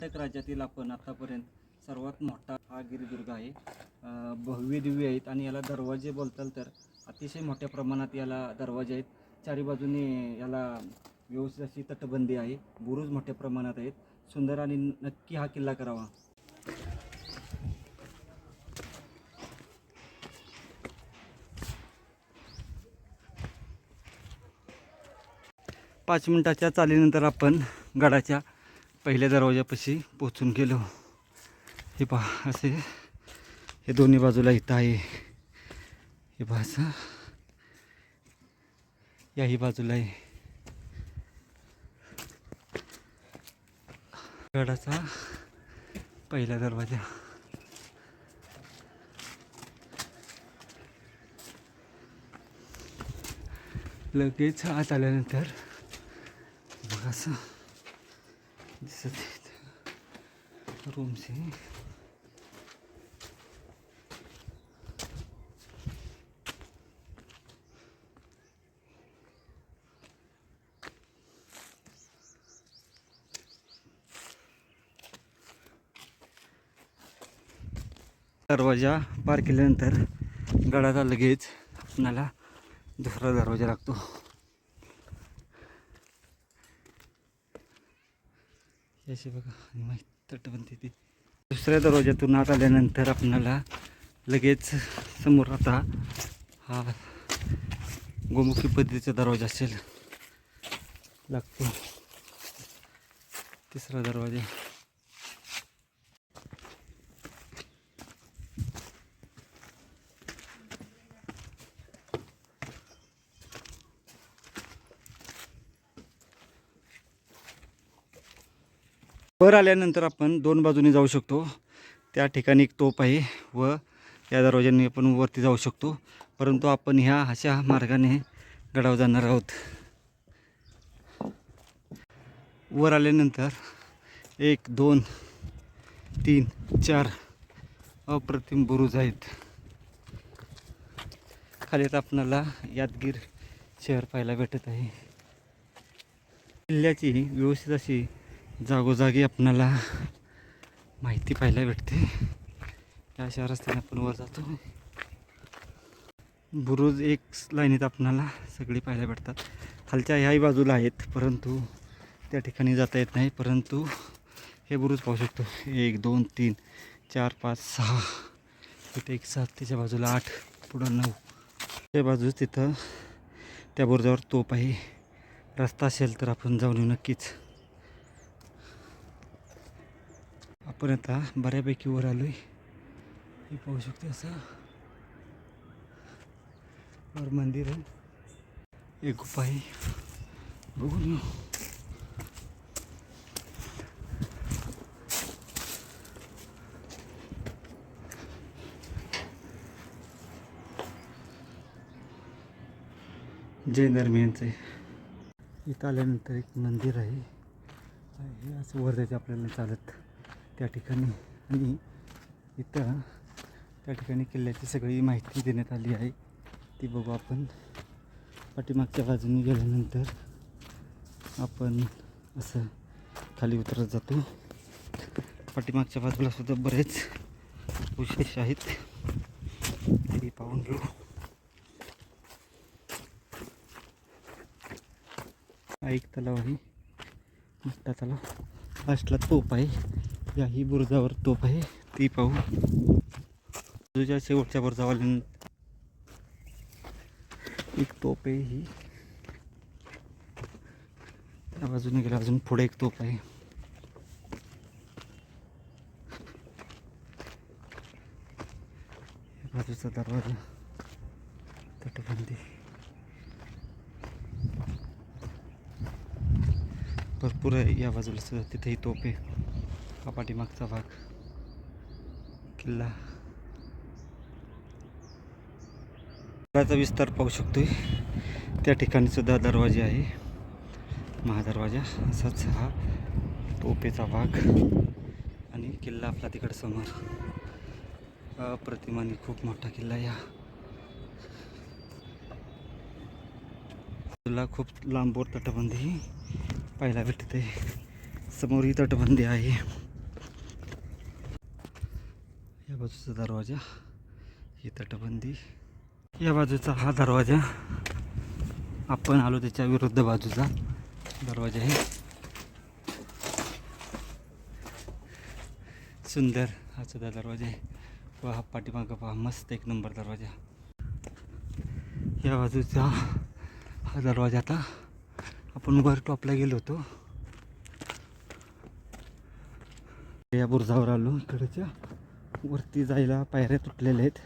प्रत्येक राज्यातील आपण आतापर्यंत सर्वात मोठा हा गिरिदुर्ग आहे. भव्यदिव्य भव्य दिव्य आहेत आणि याला दरवाजे बोलताल तर अतिशय मोठ्या प्रमाणात याला दरवाजे आहेत. चारी बाजूने याला व्यवस्थित अशी तटबंदी आहे. बुरुज मोठ्या प्रमाणात आहेत. सुंदर आणि नक्की हा किल्ला करावा. पाच मिनटाच्या चालीनंतर आपण गडाच्या पहिल्या दरवाजापाशी पोचून गेलो. हे पहा असे हे दोन्ही बाजूला इथं आहे. हे पहा असं. याही बाजूला आहे. गडाचा पहिला दरवाजा. लगेच आत आल्यानंतर बघा असं. दिसत आहे रूम्स दरवाजा पार केल्यानंतर गडाचा लगेच आपणाला दुसरा दरवाजा लागतो. याशी बघा आणि माहीत तटबंदी ती. दुसऱ्या दरवाज्यातून आत आल्यानंतर आपणाला लगेच समोर आता हा गोमुखी पद्धतीचा दरवाजा असेल. लागतो. तिसरा दरवाजा. वर आल्यानंतर आपण दोन बाजूने जाऊ शकतो. त्या ठिकाणी एक तोप आहे व या दरवाज्याने आपण वरती जाऊ शकतो. परंतु आपण ह्या अशा मार्गाने गडावर जाणार आहोत. वर आल्यानंतर एक दोन तीन चार अप्रतिम बुरुज आहेत. खाली आता आपणाला यादगीर शहर पाहायला भेटत आहे. किल्ल्याची व्यवस्थित अशी जागोजागी आपणाला माहिती पाहायला भेटते. या अशा रस्त्याने आपण वर जातो. बुरुज एक लाईनीत आपणाला सगळी पाहायला भेटतात. खालच्या ह्याही बाजूला आहेत परंतु त्या ठिकाणी जाता येत नाही. परंतु हे बुरुज पाहू शकतो. एक दोन तीन चार पाच सहा. तिथे एक सात त्याच्या बाजूला आठ पुढं नऊ. त्या बाजूस तिथं त्या बुरुजावर तोप आहे. रस्ता असेल तर आपण जाऊन येऊ नक्कीच. आपण आता बऱ्यापैकी वर आलो आहे हे पाहू शकतो असं. वर मंदिर आहे. एक गुफा आहे. बघून येऊ जैन धर्मियांचं इथं आल्यानंतर एक मंदिर आहे. हे असं वर जायचं आपल्याला चालत. त्या ठिकाणी आणि इथं त्या ठिकाणी किल्ल्याची सगळी माहिती देण्यात आली आहे. ती बघू आपण. पाठीमागच्या बाजूने गेल्यानंतर आपण असं खाली उतरत जातो पाठीमागच्या बाजूला सुद्धा बरेच विशेष आहेत. ते पाहून घेऊ. हा एक तलाव आहे. मोठा तलाव. लास्टला तोप आहे. याही बुरुजावर तोप आहे. ती पाहू. बाजूच्या शेवटच्या बुरुजावर एक तोप आहे ही. त्या बाजूने गेला अजून पुढे एक तोप आहे. या बाजूचा दरवाजा तटबंदी. भरपूर आहे या बाजूला सुद्धा तिथेही तोप आहे. हा पाठीमागचा भाग. किल्ला. किल्ल्याचा विस्तार पाहू शकतोय. त्या ठिकाणी सुद्धा दरवाजे आहे. महादरवाजा असाच हा टोपेचा भाग. आणि किल्ला आपला तिकडं समोर. अप्रतिमाने खूप मोठा किल्ला या. तुला खूप लांबवर तटबंदी पाहायला भेटते समोर ही तटबंदी आहे या बाजूचा दरवाजा ही तटबंदी. या बाजूचा हा दरवाजा आपण आलो त्याच्या विरुद्ध बाजूचा दरवाजा आहे. सुंदर हा सुद्धा दरवाजा आहे. व हा पाठीमागं पहा मस्त एक नंबर दरवाजा. या बाजूचा हा दरवाजा आता आपण वर टॉपला गेलो होतो. या बुरजावर आलो इकडच्या. वरती जायला पायऱ्या तुटलेल्या आहेत.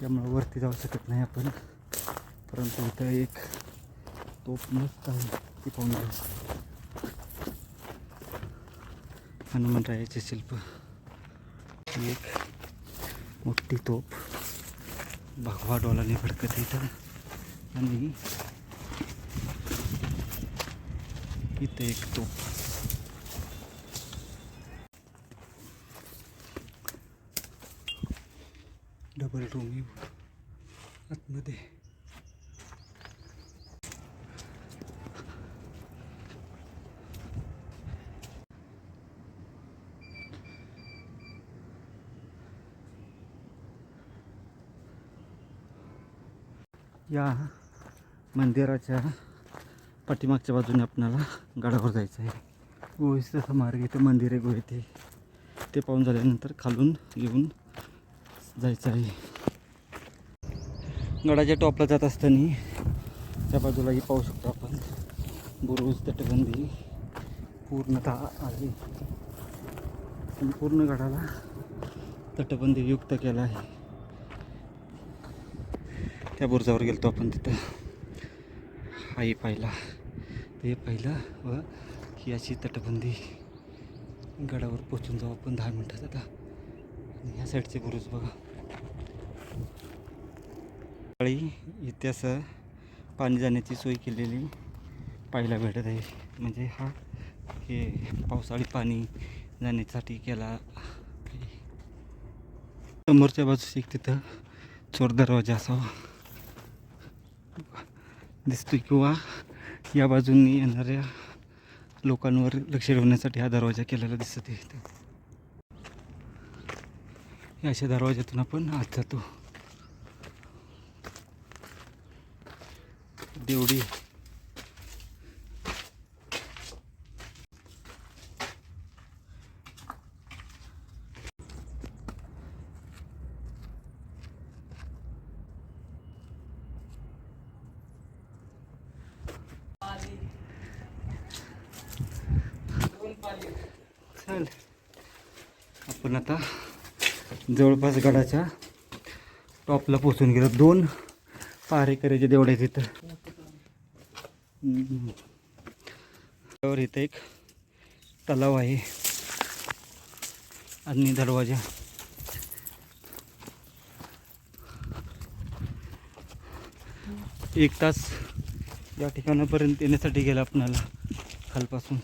त्यामुळं वरती जाऊ शकत नाही आपण. परंतु इथं एक तोप मस्त आहे. ती पाहून घेऊ हनुमंतरायाचे शिल्प. ही एक मोठी तोप भगवा डोलाने भडकत इथं. आणि इथं एक तोप डबल रूम आतमध्ये. या मंदिराच्या पाठीमागच्या बाजूने आपणाला गडावर जायचं आहे गुहेचा मार्ग इथे मंदिर आहे गुहे ते ते पाहून झाल्यानंतर खालून येऊन जायचं आहे गडाच्या टॉपला जात असताना त्या बाजूलाही पाहू शकतो आपण. बुरुज तटबंदी पूर्णतः आहे. संपूर्ण गडाला तटबंदी युक्त केला आहे. त्या बुरुजावर गेलतो आपण तिथं. आई पाहिला ते पाहिलं व ही अशी तटबंदी गडावर पोचून जाऊ आपण दहा मिनटात आता. आणि ह्या साईडचे बुरुज बघा. सकाळी इथे असं पाणी जाण्याची सोय केलेली पाहायला भेटत आहे. म्हणजे हा हे पावसाळी पाणी जाण्यासाठी केला. समोरच्या बाजूस एक तिथं चोर दरवाजा असावा दिसतो किंवा या बाजूनी येणाऱ्या लोकांवर लक्ष ठेवण्यासाठी हा दरवाजा केलेला दिसत आहे. या अशा दरवाज्यातून आपण आत जातो. देवडी. चल. आपण आता जवळपास गडाच्या टॉपला पोचून गेलो. दोन पहारेकऱ्याचे देवडे तिथं त्यावर इथं एक तलाव आहे. आणि दरवाजा. एक तास या ठिकाणापर्यंत येण्यासाठी गेला आपणाला खालपासून.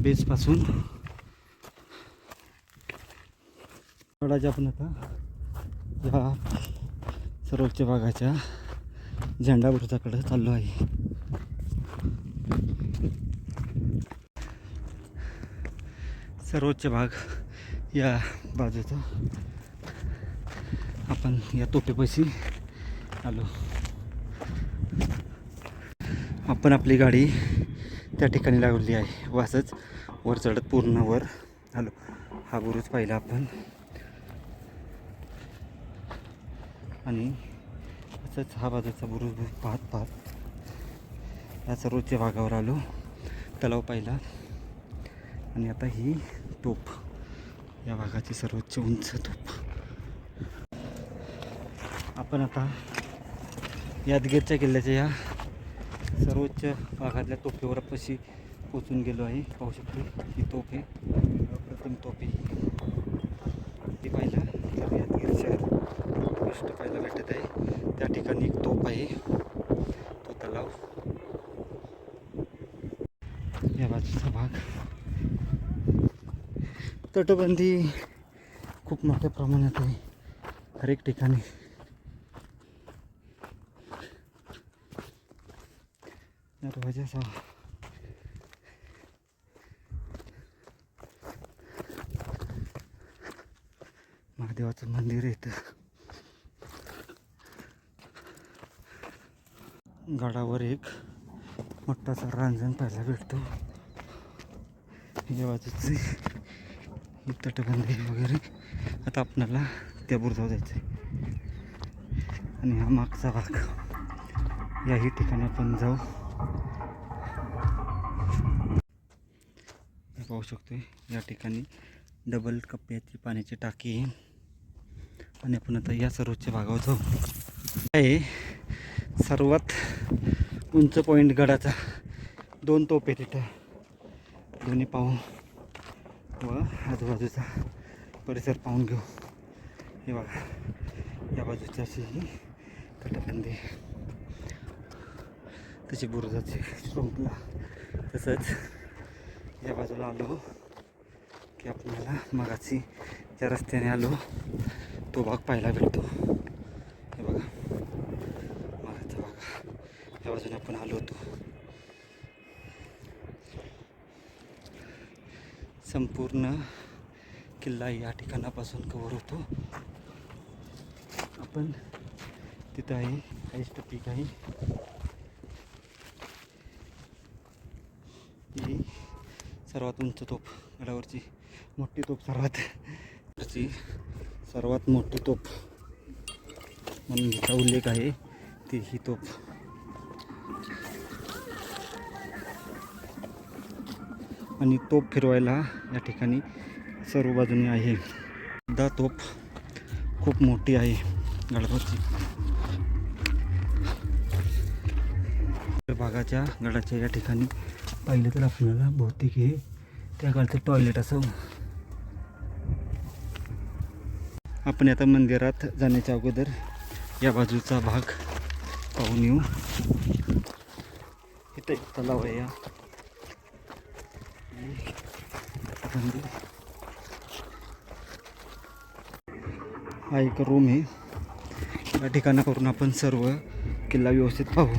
बेसपासून. गडाच्या आपण आता या सर्वोच्च भागाच्या झेंडा बुरुजाकडे चाललो आहे. सर्वोच्च भाग या बाजूचा. आपण या तोपेपाशी आलो. आपण आपली गाडी त्या ठिकाणी लावली आहे. वासच वर चढत पूर्ण वर आलो. हा बुरुज पाहिला आपण. आणि असंच हा बाजूचा बुरुज पाहत पाहत या सर्वोच्च भागावर आलो. तलाव पाहिला. आणि आता ही तोप या भागाची सर्वोच्च उंच तोप आपण आता यादगीरच्या किल्ल्याच्या या सर्वोच्च भागातल्या तोफेवर पशी पोचून गेलो आहे. पाहू शकतो ही तोफ आहे. प्रथम तोफ आहे पाहिलं तर यादगीर शहर गोष्ट पाहायला भेटत आहे. त्या ठिकाणी एक तोफ आहे. तो तलाव. या बाजूचा भाग. तटबंदी खूप मोठ्या प्रमाणात आहे. हर एक ठिकाणी. दरवाजाचा. महादेवाचं मंदिर आहे इथं. गडावर एक मोठासा रांजण पाहायला भेटतो. या बाजूची. तटबंदी वगैरे. आता आपणाला त्या बुरजावर जायचं आहे आणि हा मागचा भाग. याही ठिकाणी आपण जाऊ. पाहू शकतो या ठिकाणी डबल कप्प्याची पाण्याची टाकी आहे. आणि आपण आता या सर्वोच्च भागावर जाऊ. आहे सर्वात उंच पॉईंट गडाचा दोन तोप आहे तिथं. दोन्ही पाहू. व आजूबाजूचा परिसर पाहून घेऊ. हे बघा या बाजूची अशी ही तटबंदी तशी बुरुजाची श्रृंखला तसंच या बाजूला आलो की आपल्याला मगाची ज्या रस्त्याने आलो तो भाग पाहायला भेटतो. हे बघा मागाचा भाग. या बाजूने आपण आलो होतो. संपूर्ण किल्ला या ठिकाणापासून कवर होतो. आपण तिथं आहे हायस्ट पीक आहे. ही सर्वात उंच तोप गडावरची मोठी तोप सर्वात. वरची सर्वात मोठी तोप म्हणून हिचा उल्लेख आहे ती ही तोप आणि तोप फिरवायला या ठिकाणी सर्व बाजूनी आहे. सुद्धा तोप खूप मोठी आहे गडावरची भागाच्या गडाच्या या ठिकाणी पाहिलं तर आपल्याला बहुतेक हे त्या काळचं टॉयलेट असं आपण आता मंदिरात जाण्याच्या अगोदर या बाजूचा भाग पाहून येऊ. इथं एक तलाव आहे या. हा एक रूम आहे. या ठिकाणावरून आपण सर्व किल्ला व्यवस्थित पाहू.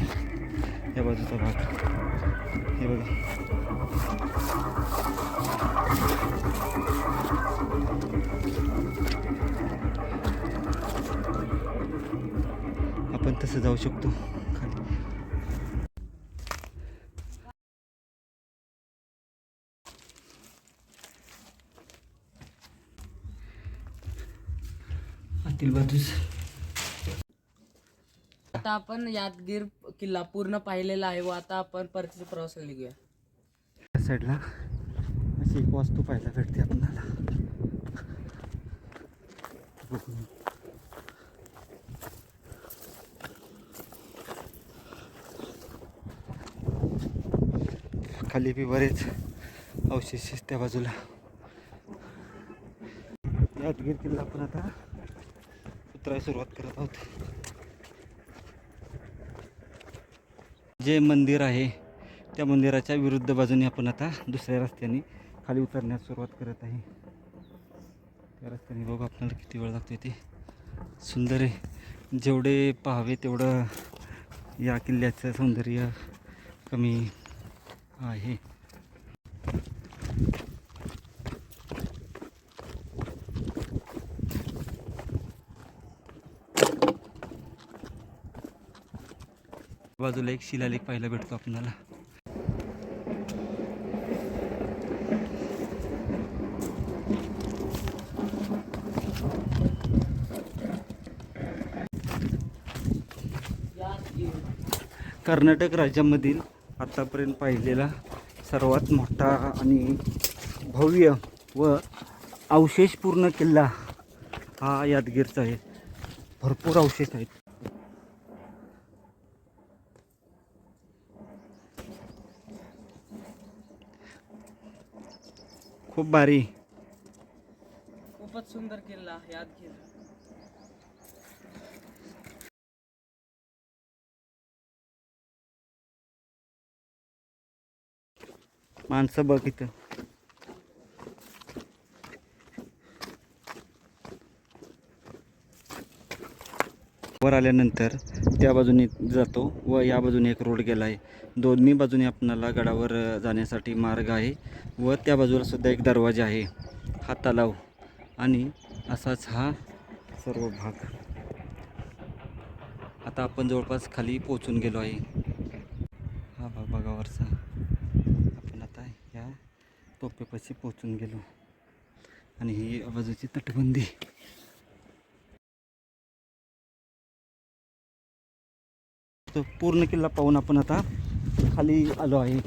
या बाजूचा भाग. हे बघा. आपण तसं जाऊ शकतो खाली आतील बाजूस. आता आपण यादगीर किल्ला पूर्ण पाहिलेला आहे व आता आपण परतीच्या प्रवासाला निघूया. त्या साईडला अशी एक वास्तू पाहायला भेटते आपल्याला. खाली बी बरेच अवशेष आहेत त्या बाजूला. यादगीर किल्ला आपण आता उतरायला सुरुवात करत आहोत. जे मंदिर आहे त्या मंदिराच्या विरुद्ध बाजूने आपण आता दुसऱ्या रस्त्याने खाली उतरण्यास सुरुवात करत आहे. त्या रस्त्याने बघू आपल्याला किती वेळ लागतो ते. सुंदर आहे. जेवढे पाहावे तेवढं या किल्ल्याचं सौंदर्य कमी आहे. बाजूला एक शिलालेख पाहायला भेटतो आपल्याला. कर्नाटक राज्यामधील आत्तापर्यंत पाहिलेला सर्वात मोठा आणि भव्य व अवशेषपूर्ण किल्ला हा यादगीरचा आहे. भरपूर अवशेष आहेत. खूप भारी. खूपच सुंदर किल्ला यादगीर माणसं बघ इथं. वर आल्यानंतर त्या बाजूने जातो व या बाजूने एक रोड गेला आहे दोन्ही बाजूने आपणाला गडावर जाण्यासाठी मार्ग आहे व त्या बाजूला सुद्धा एक दरवाजा आहे. हा तलाव आणि असाच हा सर्व भाग. आता आपण जवळपास खाली पोचून गेलो आहे. हा भाग भागावरचा आपण आता या टोपेपाशी पोचून गेलो. आणि ही बाजूची तटबंदी. तर पूर्ण किल्ला पाहून आपण आता खाली आलो आहे.